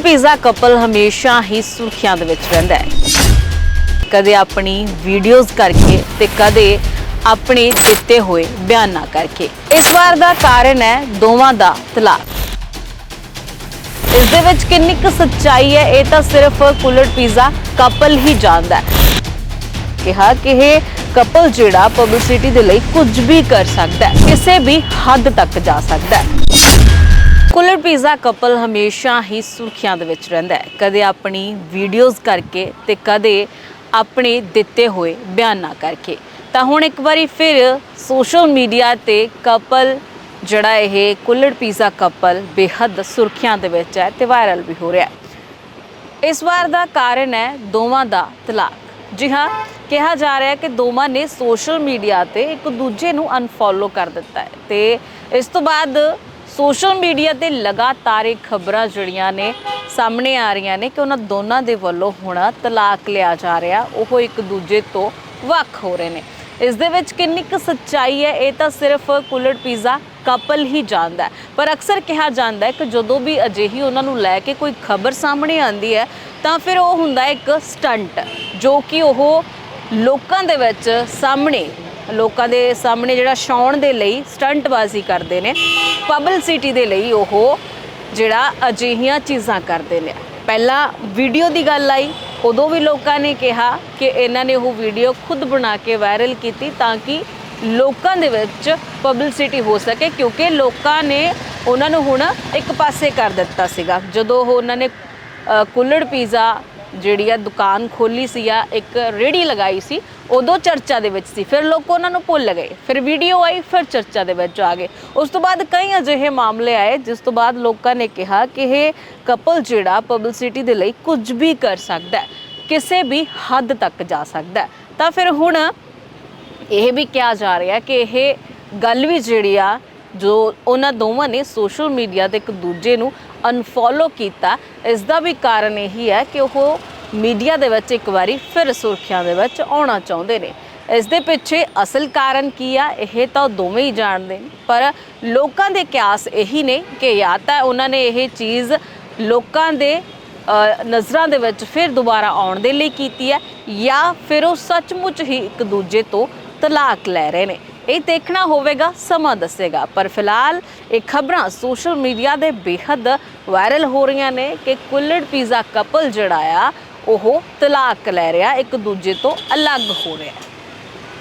Pizza couple ਹਮੇਸ਼ਾ ਹੀ ਸੁਰਖੀਆਂ ਦੇ ਵਿੱਚ ਰਹਿੰਦਾ ਹੈ। ਕਦੇ ਆਪਣੀ ਵੀਡੀਓਜ਼ ਕਰਕੇ ਤੇ ਕਦੇ ਆਪਣੇ ਦਿੱਤੇ ਹੋਏ ਬਿਆਨਾਂ ਕਰਕੇ। ਇਸ ਵਾਰ ਦਾ ਕਾਰਨ ਹੈ ਦੋਵਾਂ ਦਾ ਤਲਾਕ। ਇਸ ਦੇ ਵਿੱਚ ਕਿੰਨੀ ਕੁ ਸੱਚਾਈ ਹੈ, ਇਹ ਤਾਂ ਸਿਰਫ ਕੁਲੜ ਪੀਜ਼ਾ ਕਪਲ ਹੀ ਜਾਣਦਾ ਹੈ। ਕਿਹਾ ਕਿ ਇਹ ਕਪਲ ਜਿਹੜਾ ਪਬਲਿਸਿਟੀ ਦੇ ਲਈ ਕੁਝ ਵੀ ਕਰ ਸਕਦਾ ਹੈ, ਕਿਸੇ ਵੀ ਹੱਦ ਤੱਕ ਜਾ ਸਕਦਾ ਹੈ। ਕੁਲਰ ਪੀਜ਼ਾ ਕਪਲ ਹਮੇਸ਼ਾ ਹੀ ਸੁਰਖੀਆਂ ਦੇ ਵਿੱਚ ਰਹਿੰਦਾ ਹੈ। ਕਦੇ ਆਪਣੀ ਵੀਡੀਓਜ਼ ਕਰਕੇ ਤੇ ਕਦੇ ਆਪਣੇ ਦਿੱਤੇ ਹੋਏ ਬਿਆਨਾਂ ਕਰਕੇ। ਤਾਂ ਹੁਣ ਇੱਕ ਵਾਰੀ ਫਿਰ ਸੋਸ਼ਲ ਮੀਡੀਆ ਤੇ ਕਪਲ ਜਿਹੜਾ ਇਹ ਕੁਲਰ ਪੀਜ਼ਾ ਕਪਲ ਬੇਹੱਦ ਸੁਰਖੀਆਂ ਦੇ ਵਿੱਚ ਹੈ ਤੇ ਵਾਇਰਲ ਵੀ ਹੋ ਰਿਹਾ ਹੈ। ਇਸ ਵਾਰ ਦਾ ਕਾਰਨ ਹੈ ਦੋਵਾਂ ਦਾ ਤਲਾਕ। ਜੀ ਹਾਂ, ਕਿਹਾ ਜਾ ਰਿਹਾ ਹੈ ਕਿ ਦੋਵਾਂ ਨੇ ਸੋਸ਼ਲ ਮੀਡੀਆ ਤੇ ਇੱਕ ਦੂਜੇ ਨੂੰ ਅਨਫੋਲੋ ਕਰ ਦਿੱਤਾ ਹੈ ਤੇ ਇਸ ਤੋਂ ਬਾਅਦ ਸੋਸ਼ਲ ਮੀਡੀਆ ਤੇ ਲਗਾਤਾਰ ਇਹ ਖਬਰਾਂ ਜਿਹੜੀਆਂ ਨੇ ਸਾਹਮਣੇ ਆ ਰਹੀਆਂ ਨੇ ਕਿ ਉਹਨਾਂ ਦੋਨਾਂ ਦੇ ਵੱਲੋਂ ਹੁਣ ਤਲਾਕ ਲਿਆ ਜਾ ਰਿਹਾ। ਉਹ ਇੱਕ ਦੂਜੇ ਤੋਂ ਵੱਖ ਹੋ ਰਹੇ ਨੇ। ਇਸ ਦੇ ਵਿੱਚ ਕਿੰਨੀ ਕੁ ਸੱਚਾਈ ਹੈ, ਇਹ ਤਾਂ ਸਿਰਫ ਕੁਲੜ ਪੀਜ਼ਾ ਕਪਲ ਹੀ ਜਾਣਦਾ ਹੈ। ਪਰ ਅਕਸਰ ਕਿਹਾ ਜਾਂਦਾ ਹੈ ਕਿ ਜਦੋਂ ਵੀ ਅਜਿਹੀ ਉਹਨਾਂ ਨੂੰ ਲੈ ਕੇ ਕੋਈ ਖਬਰ ਸਾਹਮਣੇ ਆਉਂਦੀ ਹੈ, ਤਾਂ ਫਿਰ ਉਹ ਹੁੰਦਾ ਇੱਕ ਸਟੰਟ, ਜੋ ਕਿ ਉਹ ਲੋਕਾਂ ਦੇ ਵਿੱਚ ਸਾਹਮਣੇ ਲੋਕਾਂ ਦੇ ਸਾਹਮਣੇ ਜਿਹੜਾ ਛਾਉਣ ਦੇ ਲਈ ਸਟੰਟਬਾਜ਼ੀ ਕਰਦੇ ਨੇ, ਪਬਲਿਸਿਟੀ ਦੇ ਲਈ ਉਹ ਜਿਹੜਾ ਅਜਿਹੀਆਂ ਚੀਜ਼ਾਂ ਕਰਦੇ ਨੇ। ਪਹਿਲਾਂ ਵੀਡੀਓ ਦੀ ਗੱਲ ਆਈ, ਉਦੋਂ ਵੀ ਲੋਕਾਂ ਨੇ ਕਿਹਾ ਕਿ ਇਹਨਾਂ ਨੇ ਉਹ ਵੀਡੀਓ ਖੁਦ ਬਣਾ ਕੇ ਵਾਇਰਲ ਕੀਤੀ ਤਾਂ ਕਿ ਲੋਕਾਂ ਦੇ ਵਿੱਚ ਪਬਲਿਸਿਟੀ ਹੋ ਸਕੇ, ਕਿਉਂਕਿ ਲੋਕਾਂ ਨੇ ਉਹਨਾਂ ਨੂੰ ਹੁਣ ਇੱਕ ਪਾਸੇ ਕਰ ਦਿੱਤਾ ਸੀਗਾ। ਜਦੋਂ ਉਹ ਉਹਨਾਂ ਨੇ ਕੁੱਲੜ ਪੀਜ਼ਾ ਜਿਹੜੀ ਆ ਦੁਕਾਨ ਖੋਲੀ ਸੀ ਆ, ਇੱਕ ਰੇੜੀ ਲਗਾਈ ਸੀ, ਉਦੋਂ ਚਰਚਾ ਦੇ ਵਿੱਚ ਸੀ। ਫਿਰ ਲੋਕ ਉਹਨਾਂ ਨੂੰ ਭੁੱਲ ਗਏ। ਫਿਰ ਵੀਡੀਓ ਆਈ, ਫਿਰ ਚਰਚਾ ਦੇ ਵਿੱਚ ਆ ਗਏ। ਉਸ ਤੋਂ ਬਾਅਦ ਕਈ ਅਜਿਹੇ ਮਾਮਲੇ ਆਏ, ਜਿਸ ਤੋਂ ਬਾਅਦ ਲੋਕਾਂ ਨੇ ਕਿਹਾ ਕਿ ਇਹ ਕਪਲ ਜਿਹੜਾ ਪਬਲਿਸਿਟੀ ਦੇ ਲਈ ਕੁਝ ਵੀ ਕਰ ਸਕਦਾ ਹੈ, ਕਿਸੇ ਵੀ ਹੱਦ ਤੱਕ ਜਾ ਸਕਦਾ ਹੈ। ਤਾਂ ਫਿਰ ਹੁਣ ਇਹ ਵੀ ਕਿਹਾ ਜਾ ਰਿਹਾ ਕਿ ਇਹ ਗੱਲ ਵੀ ਜਿਹੜੀ ਆ, ਜੋ ਉਹਨਾਂ ਦੋਵਾਂ ਨੇ ਸੋਸ਼ਲ ਮੀਡੀਆ ਤੇ ਇੱਕ ਦੂਜੇ ਨੂੰ ਅਨਫੋਲੋ ਕੀਤਾ ਇਸ ਦਾ ਵੀ ਕਾਰਨ ਇਹੀ ਹੈ ਕਿ ਉਹ ਮੀਡੀਆ ਦੇ ਵਿੱਚ ਇੱਕ ਵਾਰੀ ਫਿਰ ਸੁਰਖੀਆਂ ਦੇ ਵਿੱਚ ਆਉਣਾ ਚਾਹੁੰਦੇ ਨੇ। ਇਸ ਦੇ ਪਿੱਛੇ ਅਸਲ ਕਾਰਨ ਕੀ ਆ, ਇਹ ਤਾਂ ਉਹ ਦੋਵੇਂ ਹੀ ਜਾਣਦੇ ਨੇ। ਪਰ ਲੋਕਾਂ ਦੇ ਕਿਆਸ ਇਹੀ ਨੇ ਕਿ ਜਾਂ ਤਾਂ ਉਹਨਾਂ ਨੇ ਇਹ ਚੀਜ਼ ਲੋਕਾਂ ਦੇ ਨਜ਼ਰਾਂ ਦੇ ਵਿੱਚ ਫਿਰ ਦੁਬਾਰਾ ਆਉਣ ਦੇ ਲਈ ਕੀਤੀ ਹੈ ਜਾਂ ਫਿਰ ਉਹ ਸੱਚਮੁੱਚ ਹੀ ਇੱਕ ਦੂਜੇ ਤੋਂ ਤਲਾਕ ਲੈ ਰਹੇ ਨੇ। ਇਹ ਦੇਖਣਾ ਹੋਵੇਗਾ, ਸਮਾਂ ਦੱਸੇਗਾ। ਪਰ ਫਿਲਹਾਲ ਇਹ ਖਬਰਾਂ ਸੋਸ਼ਲ ਮੀਡੀਆ ਦੇ ਬੇਹੱਦ ਵਾਇਰਲ ਹੋ ਰਹੀਆਂ ਨੇ ਕਿ ਕੁੱਲੜ ਪੀਜ਼ਾ ਕਪਲ ਜਿਹੜਾ ਆ ਉਹ ਤਲਾਕ ਲੈ ਰਿਹਾ ਇੱਕ ਦੂਜੇ ਤੋਂ ਅਲੱਗ ਹੋ ਰਿਹਾ।